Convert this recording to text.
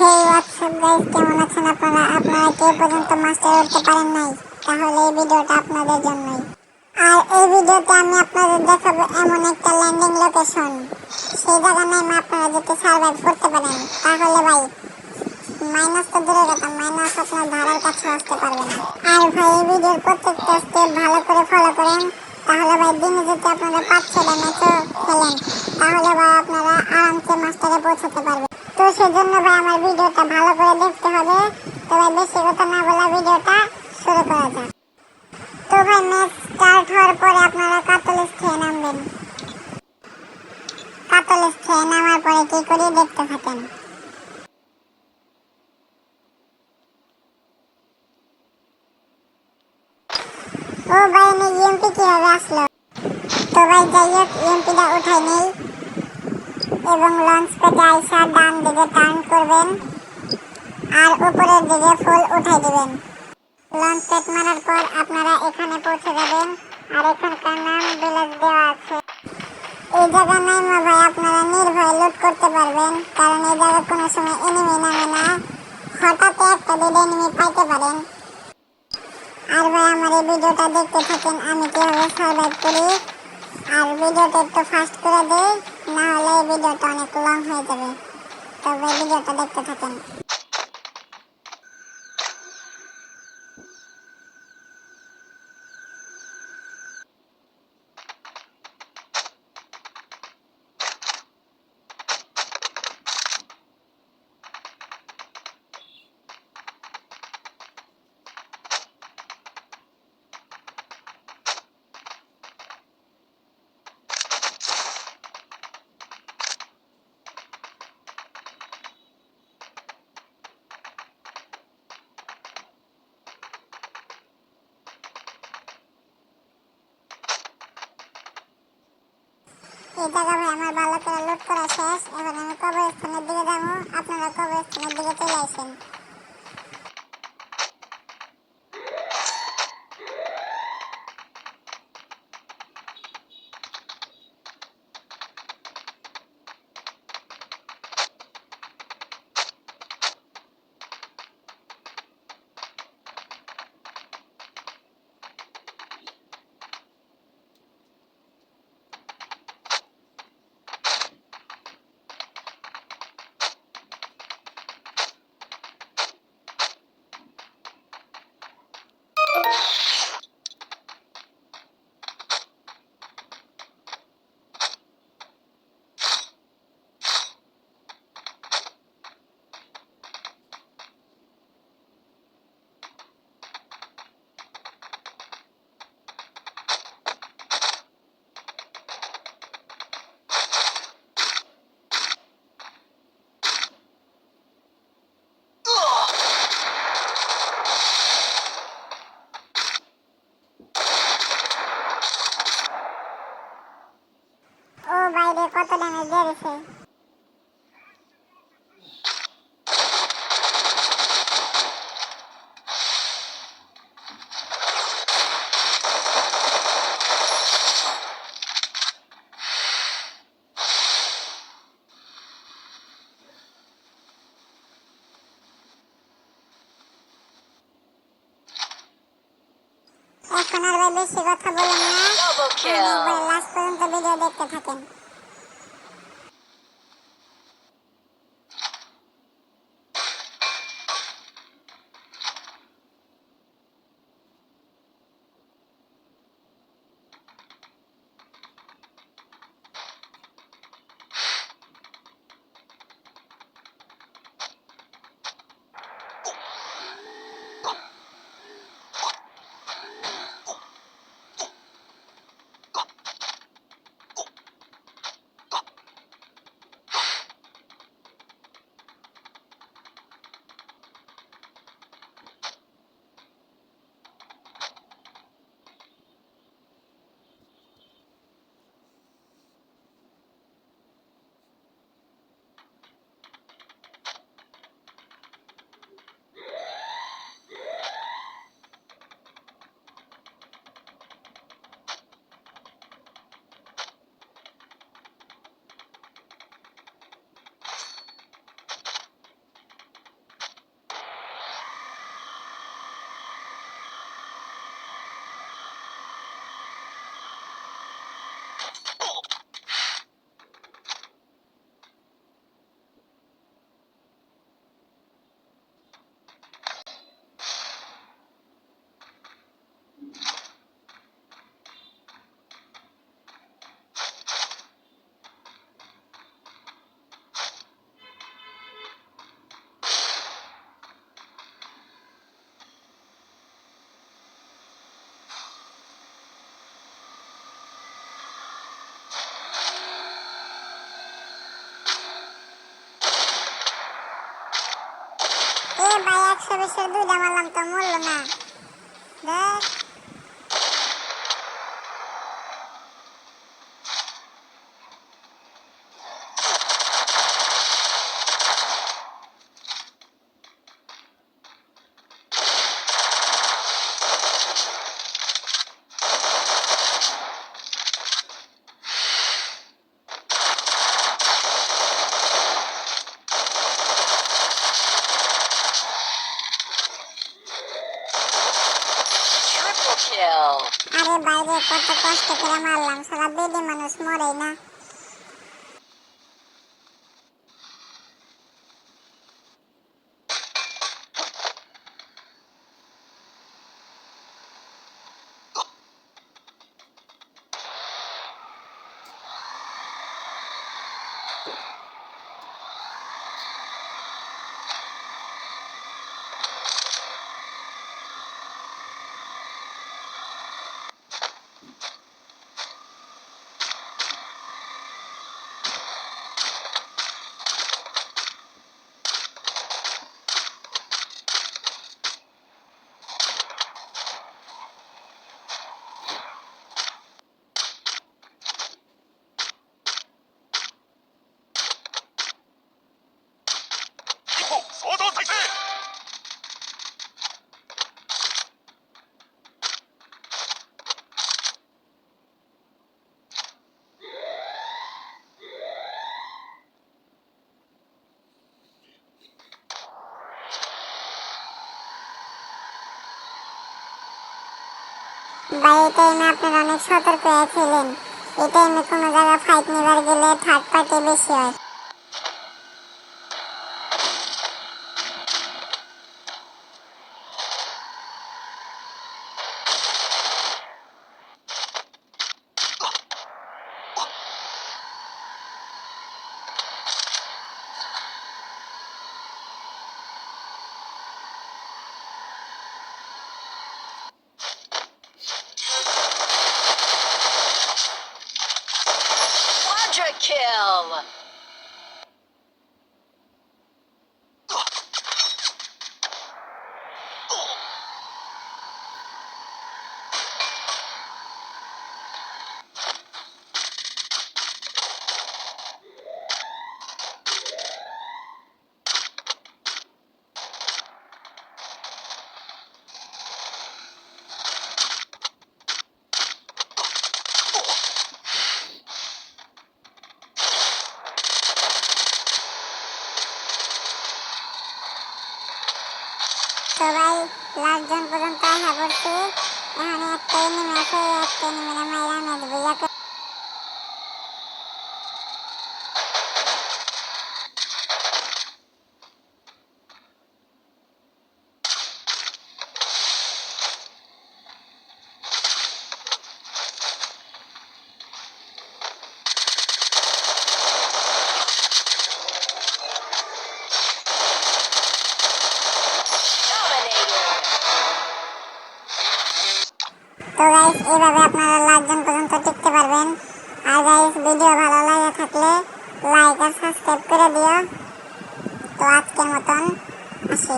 হেই WhatsApp guys, কেমন আছেন আপনারা? আপনারা কে পর্যন্ত মাস্টার উঠতে পারেন নাই? তাহলে এই ভিডিওটা আপনাদের জন্যই। আর এই ভিডিওতে আমি আপনাদের দেখাবো এমন একটা ল্যান্ডিং লোকেশন সেই জায়গা নামে আপনারা যদি সার্ভাইভ করতে পারেন, তাহলে ভাই মাইনাস তো দূরে কথা মাইনাস আপনার ধারার কাছে আসতে পারবে না। আর ভাই, এই ভিডিওর প্রত্যেকটা স্টেপ ভালো করে ফলো করেন। তাহলে ভাই, দিনে যদি আপনারা পাঁচ ছটা ম্যাচও খেলেন, তাহলে ভাই আপনারা আরামসে মাস্টারে পৌঁছাতে পারবেন। তো সেজন্য ভাই আমার ভিডিওটা ভালো করে দেখতে হবে তো ভাই বেশি কথা না বলা ভিডিওটা শুরু করা যাক। তো ভাই ম্যাচ স্টার্ট হওয়ার পরে আপনারা কাতলিস খেয়ে নামবেন। কাতলিস খেয়ে নামার পরে কি করি দেখতে থাকেন। ও ভাই আমি ইএমপি কীভাবে আসলো? তো ভাই, যাই হোক ইএমপিটা উঠাই নেই। এবং লঞ্চ প্যাডে আইসা ডান দিকে টার্ন করবেন আর উপরের দিকে ফুল উঠাই দিবেন। লঞ্চ প্যাড মারার পর আপনারা এখানে পৌঁছে যাবেন আর এখানকার নাম ভিলেজ দেওয়া আছে। এই জায়গা নাইমা ভাই, আপনারা নির্ভয়ে লুট করতে পারবেন, কারণ এই জায়গায় কোনো সময় এনিমি নামে না। হঠাৎ একটা দুটো এনিমি পাইতে পারেন। আর ভাই, আমার এই ভিডিওটা দেখতে থাকেন, আমি কীভাবে সার্ভাইভ করি। আর ভিডিওটা একটু ফাস্ট করে দেই। না হলে এই ভিডিওটা অনেক লং হয়ে যাবে। তবে ভিডিওটা দেখতে থাকেন। এই জায়গা ভাই আমার ভালো করে লোড করা শেষ। এখন আমি কবরস্থানের দিকে যাব। আপনারা কবরস্থানের দিকে চলে আসেন ও বাইরে কত ড্যামেজ দিয়ে দিছে এখন আর ভাই বেশি কথা বললাম না. লাস্ট পর্যন্ত ভিডিও দেখতে থাকেন এ ভাই একশো বিশের দুইটা মারলাম তো মরলো না। দেখ। আরে বাইরে কত কষ্ট করে মারলাম সারা বেডি মানুষ মরেই না। ভাই, এই টাইমে আপনারা অনেক সতর্ক হয়ে খেলেন এই টাইমে কোনো জায়গায় ফাইট নেবার গেলে থার্ড পার্টি বেশি হয়। Kill. ভাই লাস্ট পর্যন্ত আশা করছি এখানে একটা এনিমি আছে একটা এনিমিরা মাইরা ম্যাচ দেবো তো গাইস এইভাবে আপনারা লাখজন জন পর্যন্ত টিকতে পারবেন। আর গাইস ভিডিও ভালো লাগে থাকলে লাইক আর সাবস্ক্রাইব করে দিও। তো আজকের মতন আসি।